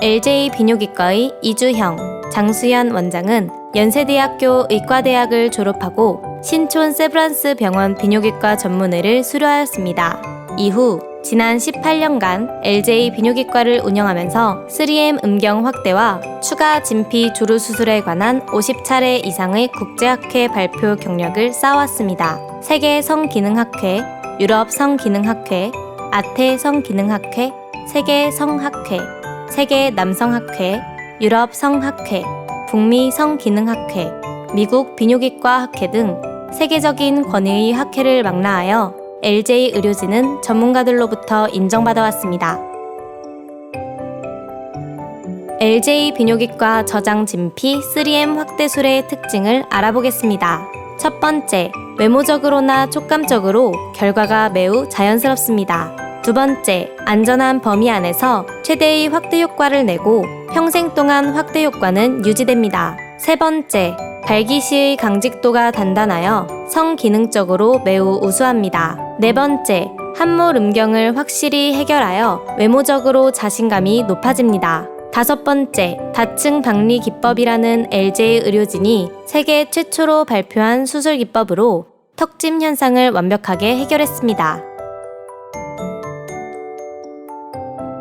LJ 비뇨기과의 이주형, 장수연 원장은 연세대학교 의과대학을 졸업하고 신촌 세브란스 병원 비뇨기과 전문의를 수료하였습니다. 이후 지난 18년간 LJ 비뇨기과를 운영하면서 3M 음경 확대와 추가 진피 조루 수술에 관한 50차례 이상의 국제학회 발표 경력을 쌓아왔습니다. 세계 성기능학회, 유럽 성기능학회, 아태 성기능학회, 세계 성학회, 세계 남성학회, 유럽 성학회, 북미 성기능학회, 미국 비뇨기과 학회 등 세계적인 권위의 학회를 망라하여 LJ 의료진은 전문가들로부터 인정받아 왔습니다. LJ 비뇨기과 저장 진피 3M 확대술의 특징을 알아보겠습니다. 첫 번째, 외모적으로나 촉감적으로 결과가 매우 자연스럽습니다. 두 번째, 안전한 범위 안에서 최대의 확대 효과를 내고 평생 동안 확대 효과는 유지됩니다. 세 번째, 발기 시의 강직도가 단단하여 성기능적으로 매우 우수합니다. 네 번째, 함몰 음경을 확실히 해결하여 외모적으로 자신감이 높아집니다. 다섯 번째, 다층 박리 기법이라는 LJ 의료진이 세계 최초로 발표한 수술 기법으로 턱짐 현상을 완벽하게 해결했습니다.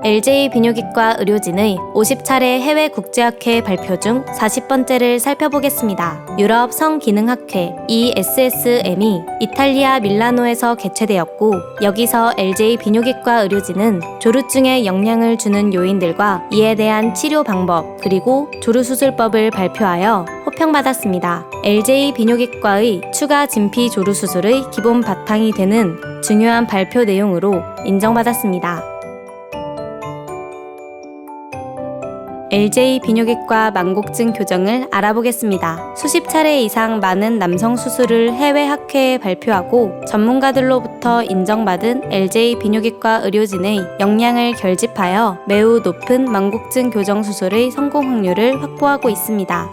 LJ 비뇨기과 의료진의 50차례 해외 국제학회 발표 중 40번째를 살펴보겠습니다. 유럽 성기능학회 ESSM이 이탈리아 밀라노에서 개최되었고 여기서 LJ 비뇨기과 의료진은 조루증에 영향을 주는 요인들과 이에 대한 치료 방법 그리고 조루수술법을 발표하여 호평받았습니다. LJ 비뇨기과의 추가 진피 조루 수술의 기본 바탕이 되는 중요한 발표 내용으로 인정받았습니다. LJ 비뇨기과 망곡증 교정을 알아보겠습니다. 수십 차례 이상 많은 남성 수술을 해외 학회에 발표하고 전문가들로부터 인정받은 LJ 비뇨기과 의료진의 역량을 결집하여 매우 높은 망곡증 교정 수술의 성공 확률을 확보하고 있습니다.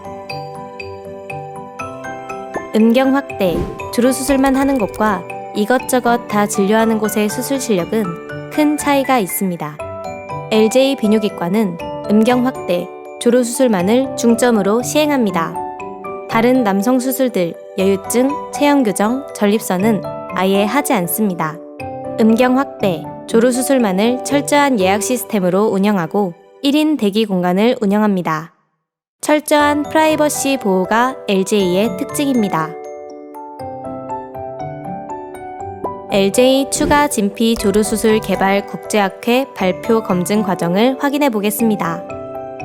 음경 확대, 주루 수술만 하는 곳과 이것저것 다 진료하는 곳의 수술 실력은 큰 차이가 있습니다. LJ 비뇨기과는 음경 확대, 조루 수술만을 중점으로 시행합니다. 다른 남성 수술들, 여유증, 체형 교정, 전립선은 아예 하지 않습니다. 음경 확대, 조루 수술만을 철저한 예약 시스템으로 운영하고 1인 대기 공간을 운영합니다. 철저한 프라이버시 보호가 LJ의 특징입니다. LJ 추가 진피 조루 수술 개발 국제학회 발표 검증 과정을 확인해 보겠습니다.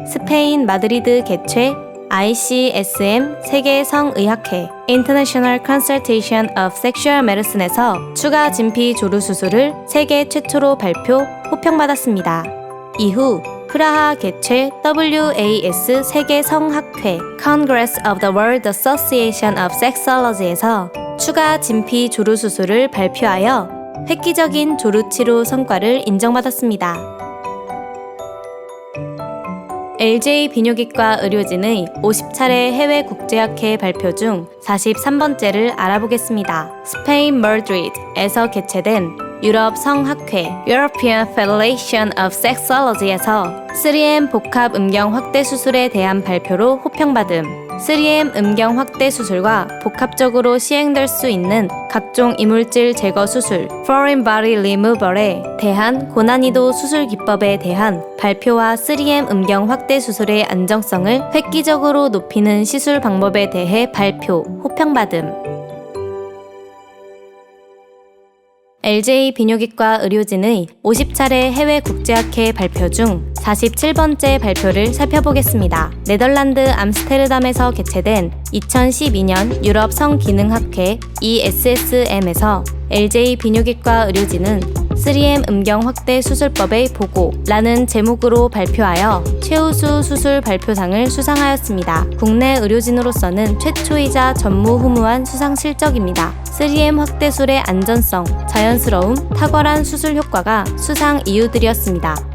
스페인 마드리드 개최 ICSM 세계 성의학회 International Consultation of Sexual Medicine에서 추가 진피 조루 수술을 세계 최초로 발표 호평받았습니다. 이후 프라하 개최 WAS 세계 성학회 Congress of the World Association of Sexology에서 추가 진피 조루 수술을 발표하여 획기적인 조루 치료 성과를 인정받았습니다. LJ 비뇨기과 의료진의 50차례 해외 국제학회 발표 중 43번째를 알아보겠습니다. 스페인 머드리드에서 개최된 유럽 성학회 European Federation of Sexology에서 3M 복합 음경 확대 수술에 대한 발표로 호평받음. 3M 음경 확대 수술과 복합적으로 시행될 수 있는 각종 이물질 제거 수술 Foreign Body Removal에 대한 고난이도 수술 기법에 대한 발표와 3M 음경 확대 수술의 안정성을 획기적으로 높이는 시술 방법에 대해 발표, 호평받음. LJ 비뇨기과 의료진의 50차례 해외 국제학회 발표 중 47번째 발표를 살펴보겠습니다. 네덜란드 암스테르담에서 개최된 2012년 유럽 성기능학회 ESSM에서 LJ 비뇨기과 의료진은 3M 음경 확대 수술법의 보고라는 제목으로 발표하여 최우수 수술 발표상을 수상하였습니다. 국내 의료진으로서는 최초이자 전무후무한 수상 실적입니다. 3M 확대술의 안전성, 자연스러움, 탁월한 수술 효과가 수상 이유들이었습니다.